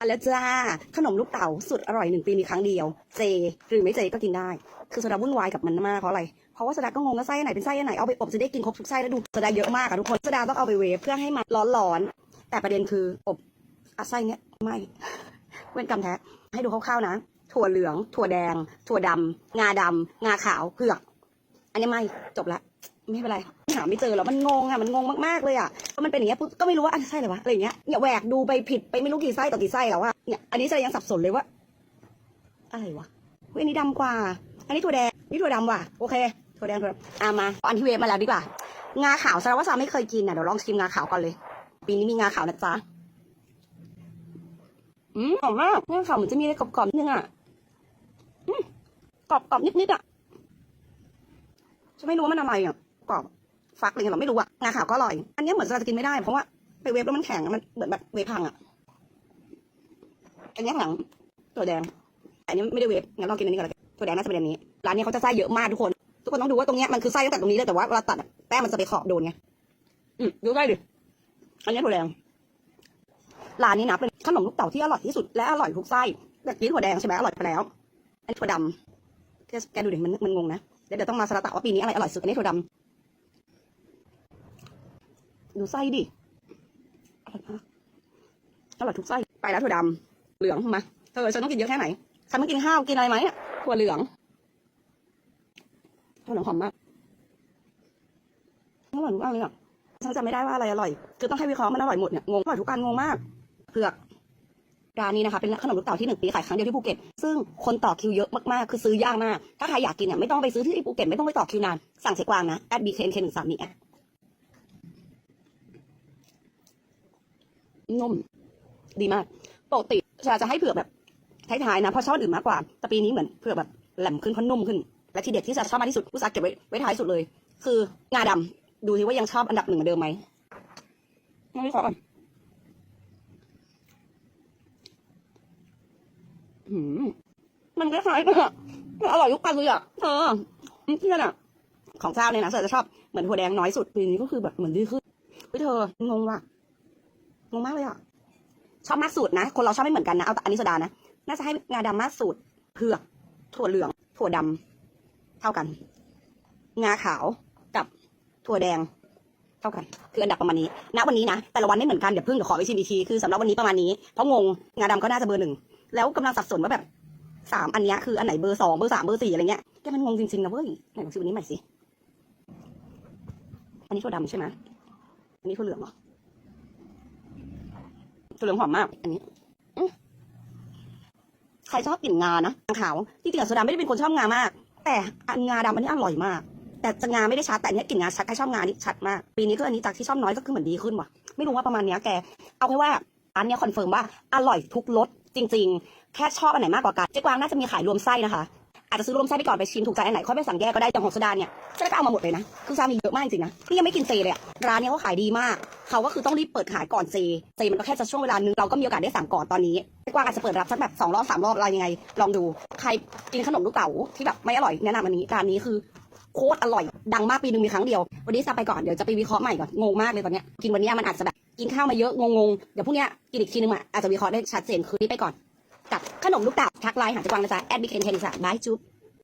เอาแล้วจ้า ขนมลูกเต๋าสุดอร่อยหนึ่งปีมีครั้งเดียว เจ หรือไม่เจก็กินได้ คือโซดาวุ่นวายกับมันมากเพราะอะไร เพราะว่าโซดาก็งงว่าไส้อันไหนเป็นไส้อันไหน เอาไปอบจะได้กินครบทุกไส้แล้วดูโซดาเยอะมากอะทุกคนโซดาต้องเอาไปเวฟเพื่อให้มันร้อนๆแต่ประเด็นคืออบอะไส้เนี้ยไม่เว้นกรรมแท้ให้ดูคร่าวๆนะ ถั่วเหลือง ถั่วแดง ถั่วดำงาดำงาขาวเผือก อันนี้ไม่จบละไม่เป็นไรหาไม่เจอแล้วมันงงอะมันงงมากๆเลยอะเพราะมันเป็นอย่างเงี้ยปุ๊บก็ไม่รู้ว่าอันไส้อะไรวะอะไรเงี้ยเนี่ยแหวกดูไปผิดไปไม่รู้กี่ไส้ต่อกี่ไส้แล้วอะเนี่ยอันนี้จะยังสับสนเลยว่า อะไรวะเฮ้ยอันนี้ดำกว่า อันนี้ถั่วแดงนี่ถั่วดำว่ะโอเคถั่วแดงถั่วอะมาอันที่เวฟมาแล้วดีกว่า งาขาวสดงว่าซาไม่เคยกินอะเดี๋ยวลองชิมงาขาวก่อนเลย ปีนี้มีงาขาวนะจ๊ะอืมหอมมากงาขาวเหมือนจะมีอะไรกรอบๆนิดนึงอะกรอบๆนิดๆอะ จะไม่รู้ว่ามันอะไรอะกรอบฟักอะไรเงี้ยเราไม่รู้อะงาขาวก็อร่อย อันนี้เหมือนจะกินไม่ได้เพราะว่าไปเวฟแล้วมันแข็งมันเหมือนแบบเวฟพังอะอันนี้หลังตัวแดงอันนี้ไม่ได้เวฟงั้นลองกินอันนี้ก่อนเลยตัวแดงน่าจะเป็นอันนี้ร้านนี้เขาจะไส้เยอะมากทุกคน ทุกคนต้องดูว่าตรงนี้มันคือไส้ตั้งแต่ตรงนี้เลยแต่ว่าเวลาตัดแป้งมันจะไปขอบโดนไงอืมดูไส้ดิอันนี้ถั่วแดงร้านนี้นะเป็นขนมลูกเต๋าที่อร่อยที่สุดและอร่อยทุกไส้แต่กี้ถั่วแดงใช่ไหมอร่อยไปแล้ว อันนี้ถั่วดำแกดูดิมันมันงงนะ เดี๋ยวต้องมาสระตะว่าปีนี้อะไรอร่อยสุดอันนี้ถั่วดำดูไส้ดิอร่อยมากอร่อยทุกไส้ไปแล้วถั่วดำเหลืองมาเธอฉันต้องกินเยอะแค่ไหนฉันต้องกินข้าวกินอะไรไหมอะถั่วเหลืองถั่วเหลืองหอมมากอร่อยมากเลยอะฉันจำไม่ได้ว่าอะไรอร่อย คือต้องให้วิเคราะห์มันอร่อยหมดเนี่ยงงอร่อยทุกอันงงมากเผือก ร้านนี้นะคะเป็นขนมลูกเต๋าที่หนึ่งปีขายครั้งเดียวที่ภูเก็ตซึ่งคนต่อคิวเยอะมากๆคือซื้อยากมาก ถ้าใครอยากกินเนี่ยไม่ต้องไปซื้อที่ภูเก็ตไม่ต้องไปต่อคิวนาน สั่งเสกวางนะ at bknk หนึ่งสามนี่แอดนุ่มดีมากปกติชาจะให้เผือกแบบท้ายๆนะเพราะชอบอื่นมากกว่า แต่ปีนี้เหมือนเผือกแบบแหลมขึ้นเพราะนุ่มขึ้น และที่เด็ดที่ชาชอบมากที่สุดอุตส่าห์เก็บไว้ไว้ท้ายสุดเลย คืองาดำดูทีว่ายังชอบอันดับหนึ่งเหมือนเดิมไหมไม่ขอก่อน มันคล้ายๆกันอะอร่อยทุกปันเลยอะเออที่นั่นอะของเจ้าเนี่ยนะเสือจะชอบเหมือนถั่วแดงน้อยสุดปีนี้ก็คือแบบเหมือนดีขึ้นเฮ้ยเธองงว่ะงงมากเลยอะชอบมากสูตรนะ คนเราชอบไม่เหมือนกันนะ เอาแต่อันนี้โซดานะ น่าจะให้งาดำมากสูตรเผือกถั่วเหลือง ถั่วดำเท่ากัน งาขาวกับถั่วแดงเท่ากัน คืออันดับประมาณนี้ ณ วันนี้นะ แต่ละวันไม่เหมือนกัน เดี๋ยวเพิ่งเดี๋ยวขอไปชิมอีกที คือสำหรับวันนี้ประมาณนี้ เพราะงง งาดำก็น่าจะเบอร์หนึ่ง แล้วกำลังสับสนว่าแบบสามอันเนี้ยคืออันไหนเบอร์สองเบอร์สามเบอร์สี่อะไรเงี้ยแกมันงงจริงๆนะเว้ยไหนลองชิมอันนี้ใหม่สิอันนี้ถั่วดำใช่ไหมอันนี้ถั่วเหลืองเหรอถั่วเหลืองหอมมาก อันนี้ใครชอบกลิ่นงานะงาขาวจริงๆอะโซดาไม่ได้เป็นคนชอบงามาก แต่อันงาดำอันนี้อร่อยมาก แต่จะงาไม่ได้ชัดแต่อันเนี้ยกลิ่นงาชัดใครชอบงานี่ชัดมาก ปีนี้ก็อันนี้จากที่ชอบน้อยก็คือเหมือนดีขึ้นว่ะ ไม่รู้ว่าประมาณเนี้ยแก เอาแค่ว่าอันเนี้ยคอนเฟิร์มว่าอร่อยทุกรส จริง ๆ แค่ชอบอันไหนมากกว่ากันเจ๊กวางน่าจะมีขายรวมไส้นะคะอาจจะซื้อรวมไส้ไปก่อนไปชิมถูกใจอันไหนค่อยไปสั่งแยกก็ได้อย่างของโซดาเนี่ยจะได้ไปเอามาหมดเลยนะคือซามีเยอะมากจริงๆนะนี่ยังไม่กินเจเลยอะร้านเนี้ยเขาขายดีมาก เขาก็คือต้องรีบเปิดขายก่อนเจเจมันก็แค่จะช่วงเวลานึงเราก็มีโอกาสได้สั่งก่อนตอนนี้เจ๊กวางอาจจะเปิดรับสักแบบสองรอบสามรอบอะไรยังไง ลองดูใครกินขนมลูกเต๋าที่แบบไม่อร่อยแนะนำอันนี้ร้านนี้คือโคตรอร่อย ดังมากปีหนึ่งมีครั้งเดียว วันนี้ซาไปก่อนเดี๋ยวจะไปวิเคราะห์ใหม่ก่อนงงมากเลยตอนเนี้ยกินวันนี้มันอาจจะแบบ กินข้าวมาเยอะงงๆ เดี๋ยวพรุ่งเนี้ยกินอีกทีนึงอะอาจจะวิเคราะห์ได้ชัดเจนคืนนี้ไปก่อน กับขนมลูกเต๋าทักไลน์หาจ๊กวางนะจ๊ะ at bkn บายจุ๊บ